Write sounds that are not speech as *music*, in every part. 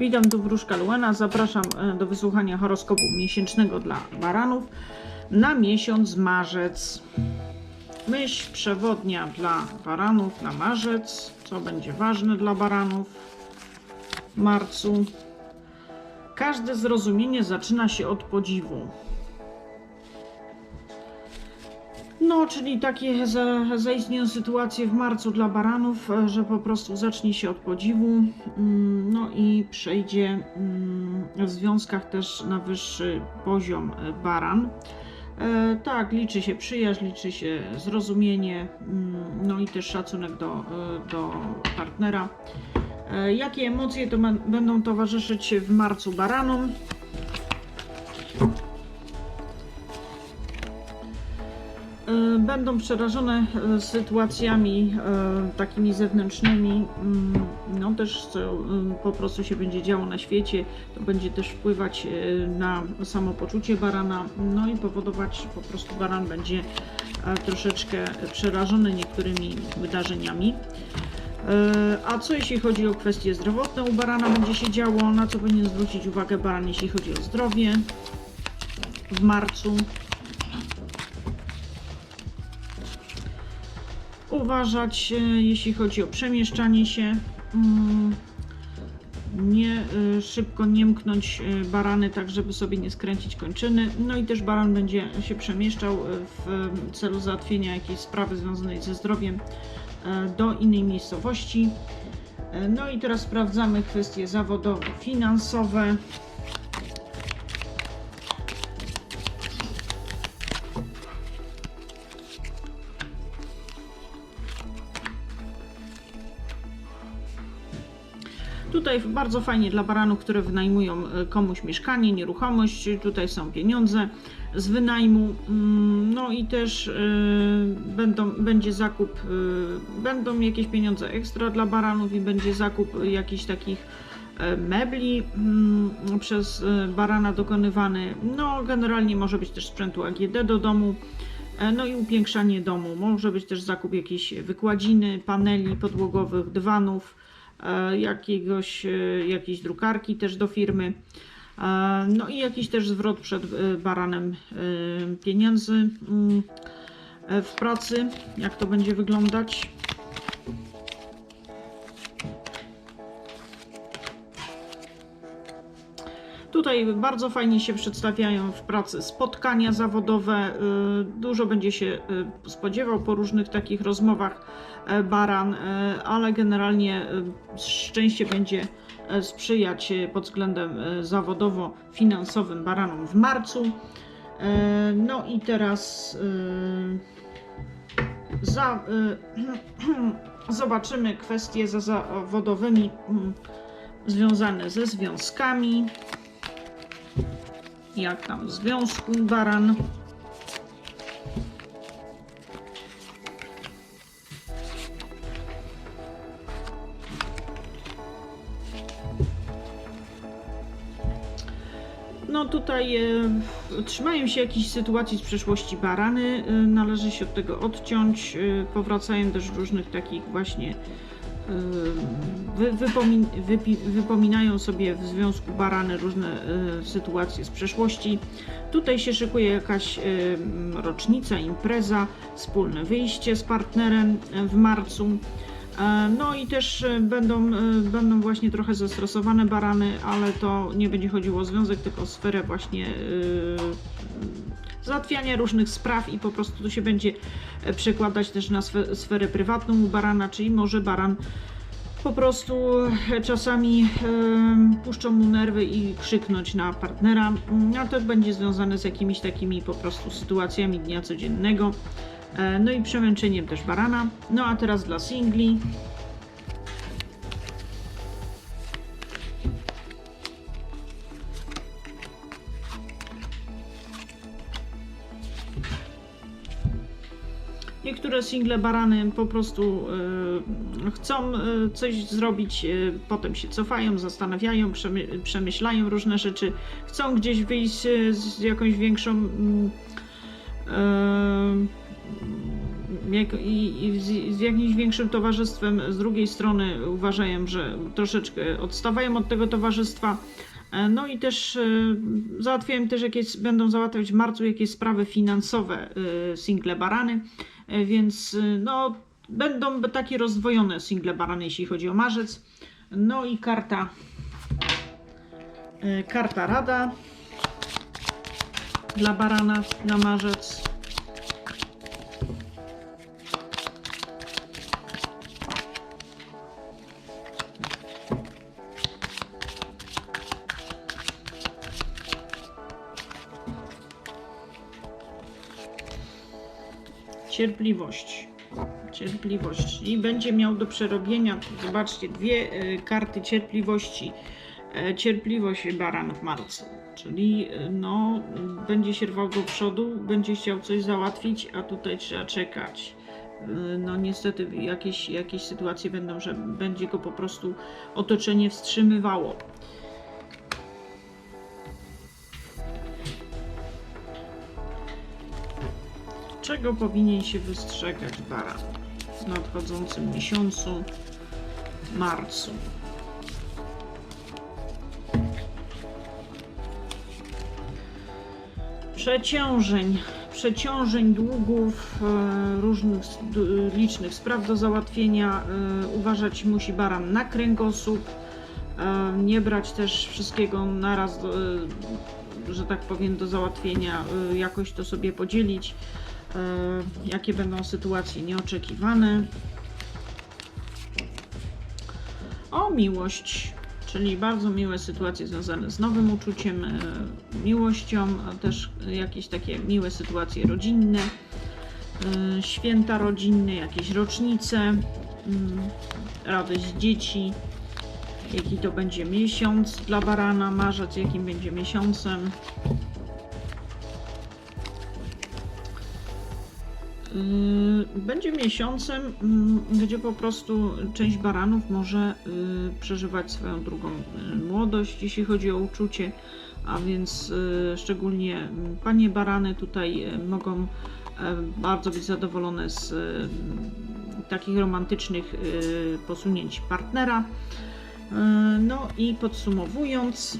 Witam tu wróżka Luena. Zapraszam e, do wysłuchania horoskopu miesięcznego dla baranów na miesiąc marzec. Myśl przewodnia dla baranów na marzec. Co będzie ważne dla baranów w marcu? Każde zrozumienie zaczyna się od podziwu. No, czyli takie za, zaistnieją sytuacje w marcu dla baranów, e, że po prostu zacznie się od podziwu, mm, no i przejdzie mm, w związkach też na wyższy poziom e, baran. E, tak, liczy się przyjaźń, liczy się zrozumienie, mm, no i też szacunek do, do partnera. Jakie emocje to będą towarzyszyć w marcu baranom? Będą przerażone e, sytuacjami e, takimi zewnętrznymi, mm, no też co e, po prostu się będzie działo na świecie, to będzie też wpływać e, na samopoczucie barana, no i powodować po prostu baran będzie troszeczkę przerażony niektórymi wydarzeniami. A co jeśli chodzi o kwestie zdrowotne u barana będzie się działo, na co powinien zwrócić uwagę baran, jeśli chodzi o zdrowie w marcu? Uważać, e, jeśli chodzi o przemieszczanie się. Mm, Nie e, szybko nie mknąć e, barany, tak żeby sobie nie skręcić kończyny. No i też baran będzie się przemieszczał w celu załatwienia jakiejś sprawy związanej ze zdrowiem do innej miejscowości. No i teraz sprawdzamy kwestie zawodowe, finansowe. Tutaj bardzo fajnie dla baranów, które wynajmują e, komuś mieszkanie, nieruchomość. Tutaj są pieniądze z wynajmu. Mm, No i też e, będą, będzie zakup, e, będą jakieś pieniądze ekstra dla baranów i będzie zakup jakichś takich mebli mm, przez barana dokonywany. No generalnie może być też sprzętu AGD do domu. No i upiększanie domu. Może być też zakup jakiejś wykładziny, paneli podłogowych, dywanów, jakiegoś, e, jakiejś drukarki też do firmy. E, No i jakiś też zwrot przed e, baranem e, pieniędzy mm, e, w pracy, jak to będzie wyglądać. Tutaj bardzo fajnie się przedstawiają w pracy spotkania zawodowe. y, Dużo będzie się y, spodziewał po różnych takich rozmowach e, baran, e, ale generalnie y, szczęście będzie e, sprzyjać pod względem zawodowo-finansowym baranom w marcu. No i teraz za, *clears throat* zobaczymy kwestie za zawodowymi mm, związane ze związkami jak tam związku baran. No tutaj e, trzymają się jakichś sytuacji z przeszłości barany, e, należy się od tego odciąć, e, powracają też różnych takich właśnie e, wy, wypomin, wypi, wypominają sobie w związku barany różne sytuacje z przeszłości. Tutaj się szykuje jakaś rocznica, impreza, wspólne wyjście z partnerem w marcu. E, No i też e, będą, e, będą właśnie trochę zestresowane barany, ale to nie będzie chodziło o związek, tylko o sferę właśnie załatwiania różnych spraw i po prostu to się będzie przekładać też na sfe- sferę prywatną u barana, czyli może baran po prostu czasami puszczą mu nerwy i krzyknąć na partnera, a to będzie związane z jakimiś takimi po prostu sytuacjami dnia codziennego. E, No i przemęczeniem też barana. No a teraz dla singli. Niektóre single barany po prostu e, chcą e, coś zrobić, e, potem się cofają, zastanawiają, przemy- przemyślają różne rzeczy, chcą gdzieś wyjść e, z jakąś większą mm, e, jak, i, i z, z jakimś większym towarzystwem. Z drugiej strony uważają, że troszeczkę odstawają od tego towarzystwa. E, No i też e, załatwiają też jakieś, będą załatwiać w marcu jakieś sprawy finansowe e, single barany, więc no będą takie rozdwojone single barany, jeśli chodzi o marzec. No i karta karta rada dla barana na marzec. Cierpliwość. Cierpliwość. I będzie miał do przerobienia, zobaczcie, dwie e, karty cierpliwości. E, Cierpliwość baran w marcu. Czyli e, no, będzie się rwał do przodu, będzie chciał coś załatwić, a tutaj trzeba czekać. E, No niestety jakieś, jakieś sytuacje będą, że będzie go po prostu otoczenie wstrzymywało. Czego powinien się wystrzegać baran w nadchodzącym miesiącu marcu? Przeciążeń, przeciążeń długów, e, różnych licznych spraw do załatwienia. e, Uważać musi baran na kręgosłup, e, nie brać też wszystkiego naraz, że tak powiem, do załatwienia, jakoś to sobie podzielić jakie będą sytuacje nieoczekiwane. O miłość, czyli bardzo miłe sytuacje związane z nowym uczuciem, e, miłością, a też jakieś takie miłe sytuacje rodzinne, e, święta rodzinne, jakieś rocznice, mm, radość dzieci. Jaki to będzie miesiąc dla barana, marzec, jakim będzie miesiącem. Będzie miesiącem, mm, gdzie po prostu część baranów może yy, przeżywać swoją drugą młodość, jeśli chodzi o uczucie, a więc szczególnie panie barany tutaj mogą bardzo być zadowolone z takich romantycznych posunięć partnera. No i podsumowując,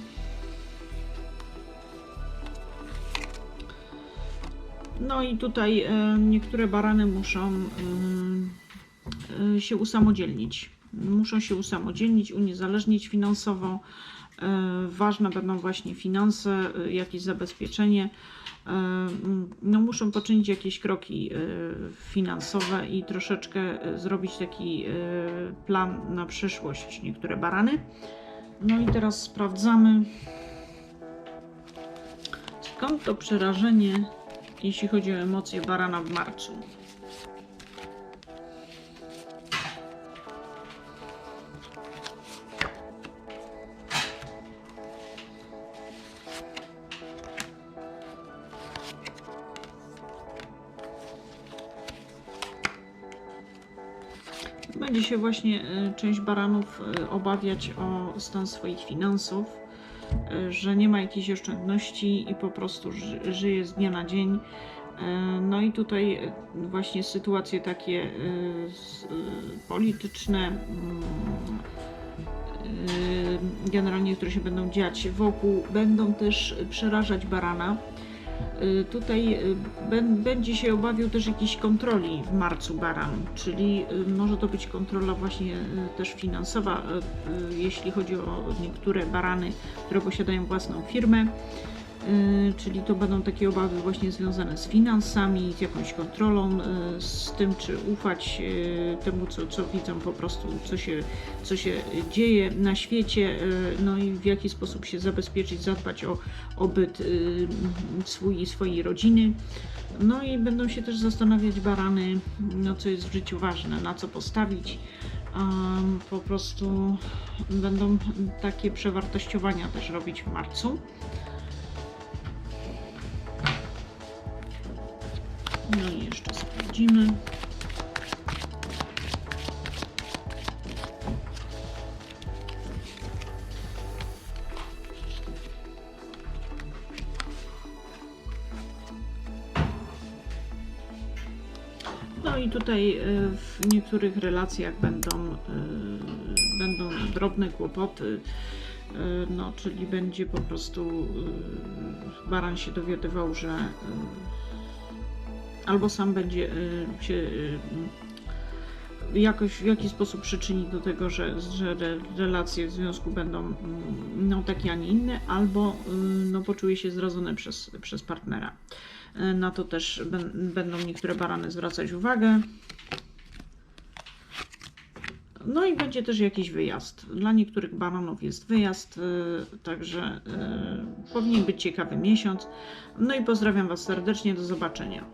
No i tutaj e, niektóre barany muszą e, się usamodzielnić. Muszą się usamodzielnić, uniezależnić finansowo. E, Ważne będą właśnie finanse, jakieś zabezpieczenie. No, muszą poczynić jakieś kroki finansowe i troszeczkę zrobić taki plan na przyszłość niektóre barany. No i teraz sprawdzamy, skąd to przerażenie jeśli chodzi o emocje barana w marcu. Będzie się właśnie e, część baranów e, obawiać o stan swoich finansów, że nie ma jakichś oszczędności i po prostu ży- żyje z dnia na dzień. E, No i tutaj e, właśnie sytuacje takie e, polityczne, mm, generalnie, które się będą dziać wokół, będą też przerażać barana. Y, Tutaj y, bę- będzie się obawiał też jakiejś kontroli w marcu baran, czyli y, może to być kontrola właśnie też finansowa, jeśli chodzi o niektóre barany, które posiadają własną firmę. Y, Czyli to będą takie obawy właśnie związane z finansami, z jakąś kontrolą, y, z tym, czy ufać y, temu, co, co widzą po prostu, co się, co się dzieje na świecie, no i w jaki sposób się zabezpieczyć, zadbać o, o byt swój i swojej rodziny. No i będą się też zastanawiać barany, no co jest w życiu ważne, na co postawić. Po prostu będą takie przewartościowania też robić w marcu. No i jeszcze sprawdzimy. No i tutaj y, w niektórych relacjach będą, y, będą drobne kłopoty. y, No, czyli będzie po prostu baran się dowiadywał, że albo sam będzie y, się y, jakoś w jakiś sposób przyczyni do tego, że, że re, relacje w związku będą mm, no, takie, a nie inne, albo y, no, poczuje się zdradzone przez, przez partnera. Na to też będą niektóre barany zwracać uwagę. No i będzie też jakiś wyjazd. Dla niektórych baranów jest wyjazd, także powinien być ciekawy miesiąc. No i pozdrawiam Was serdecznie, do zobaczenia.